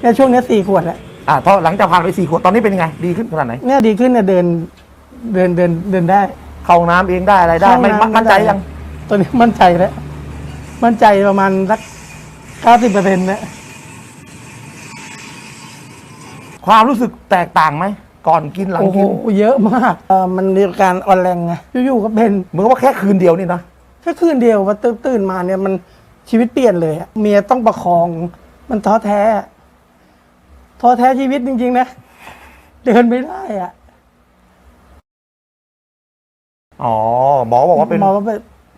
เนี่ยช่วงเนี้ยสี่ขวดแล้วอ่าพอหลังจากผ่านไปสี่ขวดตอนนี้เป็นยังไง ดีขึ้นขนาดไหน เนี่ยดีขึ้นเนี่ยเดินเดินเดินเดินได้ เข้าห้องน้ำเองได้อะไรได้ ไม่เข้าห้องน้ำมั่นใจได้ ยังตัวนี้มั่นใจแล้ว มั่นใจประมาณสักเก้าสิบเปอร์เซ็นต์นะความรู้สึกแตกต่างไหมก่อนกินหลังโอ้โหกินเยอะมากเออมันมีอาการอ่อนแรงไงอยู่ๆก็เป็น เหมือนกับว่าแค่คืนเดียวนี่นะแค่คืนเดียวว่าตื่นตื่นมาเนี่ยมันชีวิตเปลี่ยนเลยอะเมียต้องประคอง มันท้อแท้อะ ท้อแท้ชีวิตจริง ๆ นะ เดินไม่ได้อะอ๋อหมอบอกว่าเป็นหมอว่าไป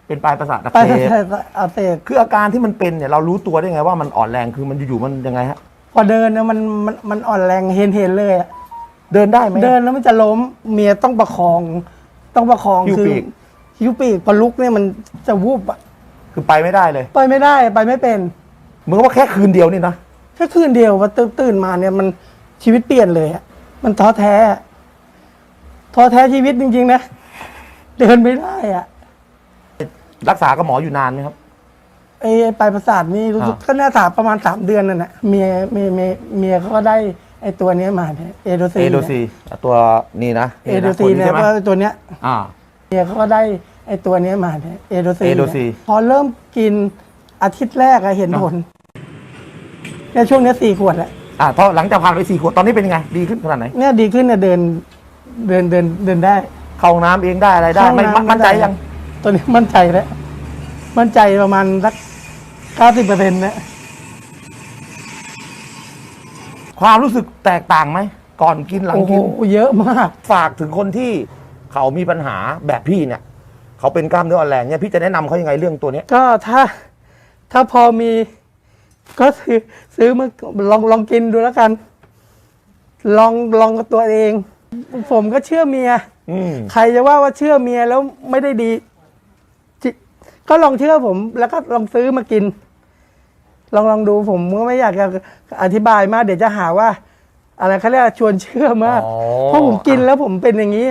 เป็นปลายประสาทอักไปเสบอาเสบคืออาการที่มันเป็นเนี่ยเรารู้ตัวได้ไงว่ามันอ่อนแรงคือมันอยู่ๆมันยังไงฮะ พอเดินเนี่ยมันมันมันอ่อนแรงเห็นเห็นเลยอะเดินได้ไหม เดินแล้วมันจะล้มเมียต้องประคอง ต้องประคองหิ้วคืปีก หิวปีกพอลุกเนี่ยมันจะวูบอะคือไปไม่ได้เลย ไปไม่ได้ไปไม่เป็น เหมือนกับว่าแค่คืนเดียวนี่นะ แค่คืนเดียวว่าตื่นตื่นมาเนี่ยมันชีวิตเปลี่ยนเลยอะมันท้อแท้อะท้อแท้ชีวิตจริง ๆ นะ เดินไม่ได้อะรักษากับหมออยู่นานไหมครับไอ้ไอ้ปลายประสาทนี่รู้สึกอ่าก็น่าจะประมาณสามเดือนนั่นแหละเมียเมียเมียเมียเขาก็ได้ไอ้ตัวเนี้ยมาเนี่ยเอโดซีเอโดซีตัวนี้นะเอโดซีตัวเนี่ยใช่ไหมว่าตัวเนี้ยอ่าเมียเขาก็ได้ไอ้ตัวเนี้ยมาเนี่ยเอโดซีเอโดซีพอเริ่มกินอาทิตย์แรกอะเห็นเนอะผล เนี่ยช่วงเนี้ยสี่ขวดแล้วอ่าพอหลังจากผ่านไปสี่ขวดตอนนี้เป็นยังไง ดีขึ้นขนาดไหน เนี่ยดีขึ้นเนี่ยเดินเดินเดินเดินได้ เข้าห้องน้ำเองได้อะไรได้ไม่เข้าห้องน้ำมั่นใจได้ ยังตัวนี้มั่นใจแล้ว มั่นใจประมาณสักเก้าสิบเปอร์เซ็นต์นะความรู้สึกแตกต่างไหม ก่อนกินหลังโอ้โหกิน เยอะมาก ฝากถึงคนที่เขามีปัญหาแบบพี่เนี่ย เขาเป็นกล้ามเนื้ออ่อนแรงเนี่ยพี่จะแนะนำเขายังไงเรื่องตัวเนี้ยก็ถ้าถ้าพอมี ก็ซื้อซื้อมาลองลองกินดูแล้วกัน ลองลองกับตัวเอง ผมก็เชื่อเมียอืมใครจะว่าว่าเชื่อเมียแล้วไม่ได้ดีจิก็ลองเชื่อผม แล้วก็ลองซื้อมากิน ลองลองดูผมก็ไม่อยากจะอธิบายมาก เดี๋ยวจะหาว่า อะไรเขาเรียกว่าชวนเชื่อมาก อ๋อเพราะผมกินแล้วผมเป็นอย่างนี้